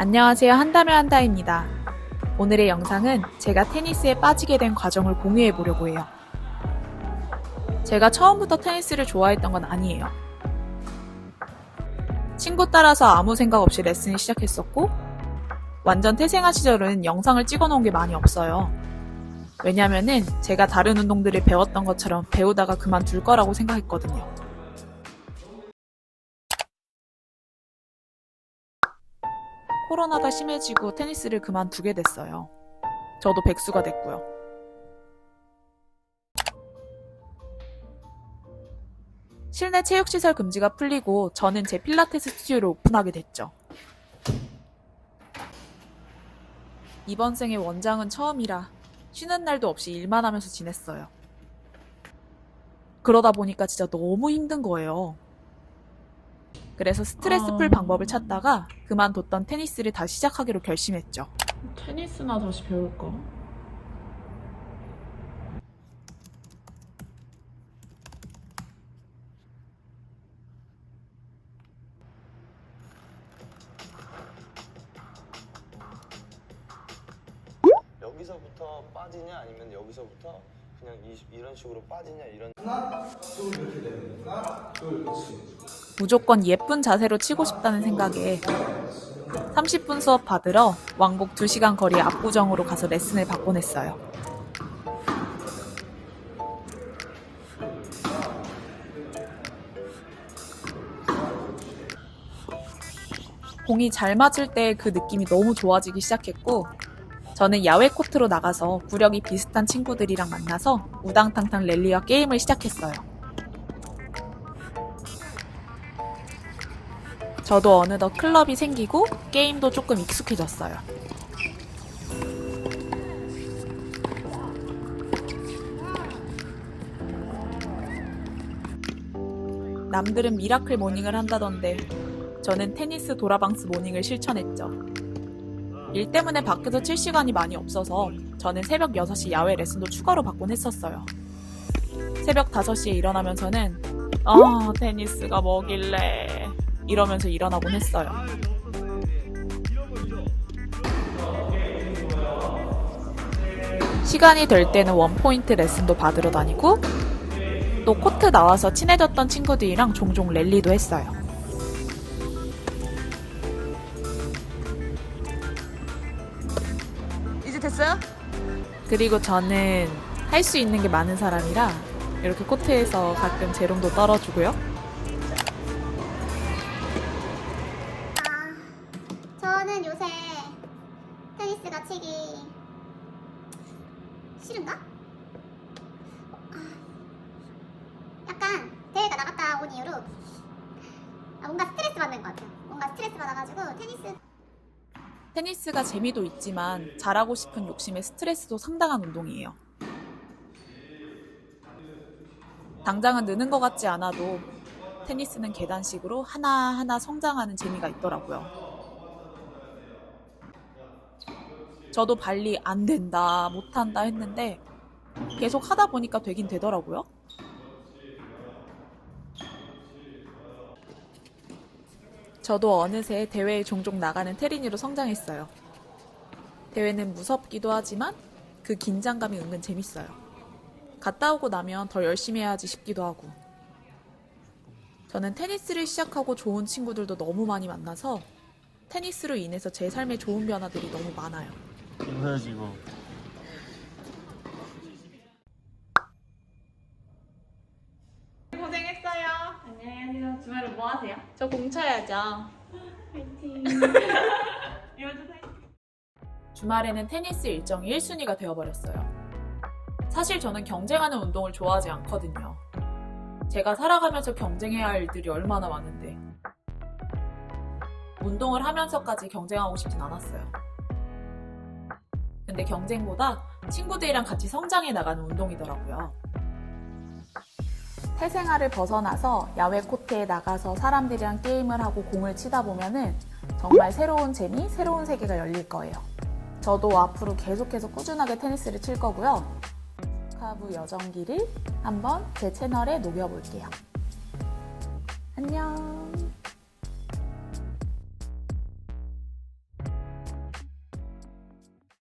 안녕하세요. 한다면 한다입니다. 오늘의 영상은 제가 테니스에 빠지게 된 과정을 공유해 보려고 해요. 제가 처음부터 테니스를 좋아했던 건 아니에요. 친구 따라서 아무 생각 없이 레슨을 시작했었고, 완전 태생아 시절은 영상을 찍어 놓은 게 많이 없어요. 왜냐면은 제가 다른 운동들을 배웠던 것처럼 배우다가 그만둘 거라고 생각했거든요. 코로나가 심해지고 테니스를 그만두게 됐어요. 저도 백수가 됐고요. 실내 체육시설 금지가 풀리고 저는 제 필라테스 스튜디오를 오픈하게 됐죠. 이번 생의 원장은 처음이라 쉬는 날도 없이 일만 하면서 지냈어요. 그러다 보니까 진짜 너무 힘든 거예요. 그래서 스트레스 풀 아. 방법을 찾다가 그만뒀던 테니스를 다시 시작하기로 결심했죠. 테니스나 다시 배울까? 여기서부터 빠지냐 아니면 여기서부터 그냥 이, 이런 식으로 빠지냐 이런 무조건 예쁜 자세로 치고 싶다는 생각에 30분 수업 받으러 왕복 2시간 거리 압구정으로 가서 레슨을 받곤 했어요. 공이 잘 맞을 때 그 느낌이 너무 좋아지기 시작했고 저는 야외 코트로 나가서 구력이 비슷한 친구들이랑 만나서 우당탕탕 랠리와 게임을 시작했어요. 저도 어느덧 클럽이 생기고 게임도 조금 익숙해졌어요. 남들은 미라클 모닝을 한다던데 저는 테니스 도라방스 모닝을 실천했죠. 일 때문에 밖에서 칠 시간이 많이 없어서 저는 새벽 6시 야외 레슨도 추가로 받곤 했었어요. 새벽 5시에 일어나면서는 아 테니스가 뭐길래 이러면서 일어나곤 했어요. 시간이 될 때는 원포인트 레슨도 받으러 다니고 또 코트 나와서 친해졌던 친구들이랑 종종 랠리도 했어요. 이제 됐어요? 그리고 저는 할 수 있는 게 많은 사람이라 이렇게 코트에서 가끔 재롱도 떨어주고요. 싫은가? 아, 약간 대회가 나갔다 온 이후로 아, 뭔가 스트레스 받는 것 같아요. 뭔가 스트레스 받아가지고 테니스 테니스가 재미도 있지만 잘하고 싶은 욕심에 스트레스도 상당한 운동이에요. 당장은 느는 것 같지 않아도 테니스는 계단식으로 하나하나 성장하는 재미가 있더라고요. 저도 발리 안 된다, 못 한다 했는데 계속 하다 보니까 되긴 되더라고요. 저도 어느새 대회에 종종 나가는 테린이로 성장했어요. 대회는 무섭기도 하지만 그 긴장감이 은근 재밌어요. 갔다 오고 나면 더 열심히 해야지 싶기도 하고. 저는 테니스를 시작하고 좋은 친구들도 너무 많이 만나서 테니스로 인해서 제 삶에 좋은 변화들이 너무 많아요. 인사야지 이거 고생했어요. 안녕하세요. 주말에 뭐 하세요? 저 공차야죠. 파이팅. 주말에는 테니스 일정이 1순위가 되어버렸어요. 사실 저는 경쟁하는 운동을 좋아하지 않거든요. 제가 살아가면서 경쟁해야 할 일들이 얼마나 많은데. 운동을 하면서까지 경쟁하고 싶진 않았어요. 근데 경쟁보다 친구들이랑 같이 성장해 나가는 운동이더라고요. 태생아를 벗어나서 야외 코트에 나가서 사람들이랑 게임을 하고 공을 치다 보면은 정말 새로운 재미, 새로운 세계가 열릴 거예요. 저도 앞으로 계속해서 꾸준하게 테니스를 칠 거고요. 카브 여정기를 한번 제 채널에 녹여볼게요. 안녕.